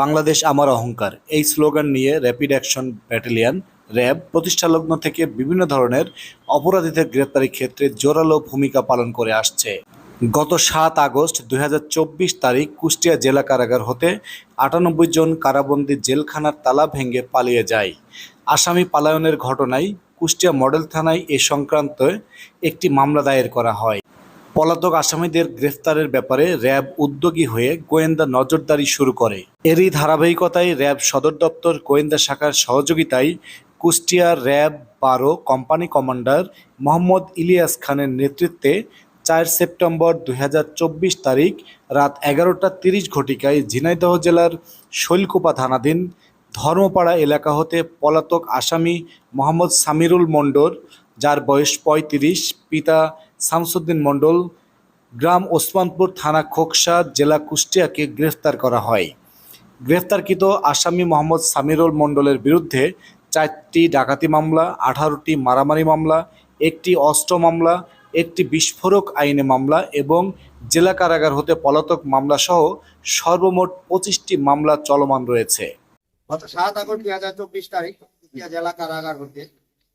বাংলাদেশ আমার অহংকার। এই স্লোগান নিয়ে র্যাপিড অ্যাকশন ব্যাটালিয়ন, র্যাব, প্রতিষ্ঠালগ্ন থেকে বিভিন্ন ধরনের অপরাধীদের গ্রেপ্তারের ক্ষেত্রে জোরালো ভূমিকা পালন করে আসছে। গত সাত আগস্ট দুই হাজার চব্বিশ তারিখ কুষ্টিয়া জেলা কারাগার হতে আটানব্বই জন কারাবন্দী জেলখানার তালা ভেঙে পালিয়ে যায়। আসামি পালায়নের ঘটনায় কুষ্টিয়া মডেল থানায় এ সংক্রান্ত একটি মামলা দায়ের করা হয়। পলাতক আসামিদের গ্রেফতারের ব্যাপারে র্যাব উদ্যোগী হয়ে গোয়েন্দা নজরদারি শুরু করে। এরই ধারাবাহিকতায় র্যাব সদর দপ্তর গোয়েন্দা শাখার সহযোগিতায় কুষ্টিয়ার র্যাব বারো, কোম্পানি কমান্ডার মোহাম্মদ ইলিয়াস খানের নেতৃত্বে চার সেপ্টেম্বর দুই হাজার চব্বিশ তারিখ রাত এগারোটা তিরিশ ঘটিকায় ঝিনাইদহ জেলার শৈলকুপা থানাধীন ধর্মপাড়া এলাকা হতে পলাতক আসামি মোহাম্মদ সামিরুল মণ্ডল, যার বয়স পঁয়ত্রিশ, পিতা শামসুদ্দিন মণ্ডল, গ্রাম ওসমানপুর থানা খোকসা, জেলা কুষ্টিয়াকে গ্রেফতার করা হয়। গ্রেফতারকৃত আসামি মোহাম্মদ সামিরুল মণ্ডলের বিরুদ্ধে চারটি ডাকাতি মামলা, আঠারোটি মারামারি মামলা, একটি অস্ত্র মামলা, একটি বিস্ফোরক আইনে মামলা এবং জেলা কারাগার হতে পলাতক মামলা সহ সর্বমোট পঁচিশটি মামলা চলমান রয়েছে। গত সাত আগস্ট দুই হাজার চব্বিশ তারিখ জেলা কারাগার হতে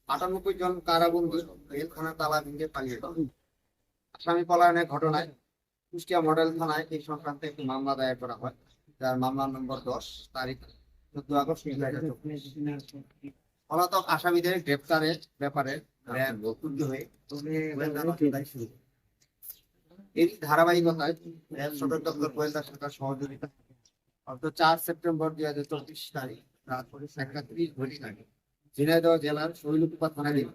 আটানব্বই জন কারাবন্দী জেলখানা তালা ভেঙে পালিয়ে। আসামি পলায়নের ঘটনায় কুষ্টিয়া মডেল থানায় এই সংক্রান্ত একটি মামলা দায়ের করা হয়। যার মামলা নম্বর দশ, তারিখ চোদ্দ আগস্ট পলাতক আসামিদের গ্রেপ্তারের ব্যাপারে এর ধারাবাহিকতায় সদর দপ্তর গোয়েন্দা শাখার সহযোগিতা। গত চার সেপ্টেম্বর দুই হাজার চব্বিশ তারিখ রাত একটা ত্রিশ ঘটিকায় ঝিনাইদহ জেলার শৈলকুপা থানাধীন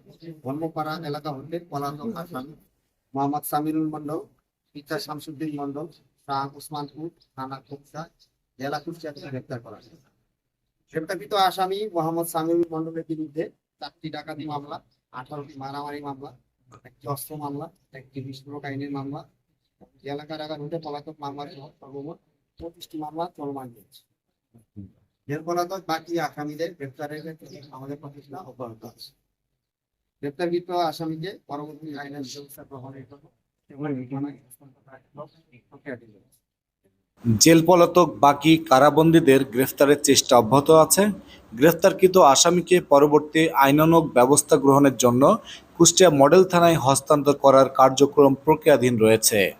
ধর্মপাড়া এলাকা হতে পলাতক আসামি মোহাম্মদ সামিরুল মন্ডল পিতা শামসুদ্দিন মন্ডল শাহ ওসমানপুর, থানা খোকসা জেলা কুষ্টিয়া থেকে গ্রেপ্তার করা গ্রেপ্তারকৃত আসামি মোহাম্মদ সামিরুল মন্ডলের বিরুদ্ধে চারটি ডাকাতি মামলা, আঠারোটি মারামারি মামলা, একটি অস্ত্র মামলা, একটি বিস্ফোরক আইনের মামলা জেলা কারাগার হতে পলাতক মামলা সর্বমোট পঁচিশটি মামলা চলমান রয়েছে। জেল পলাতক বাকি কারাবন্দীদের গ্রেফতারের চেষ্টা অব্যাহত আছে। গ্রেফতারকৃত আসামিকে পরবর্তী আইনানুগ ব্যবস্থা গ্রহণের জন্য কুষ্টিয়া মডেল থানায় হস্তান্তর করার কার্যক্রম প্রক্রিয়াধীন রয়েছে।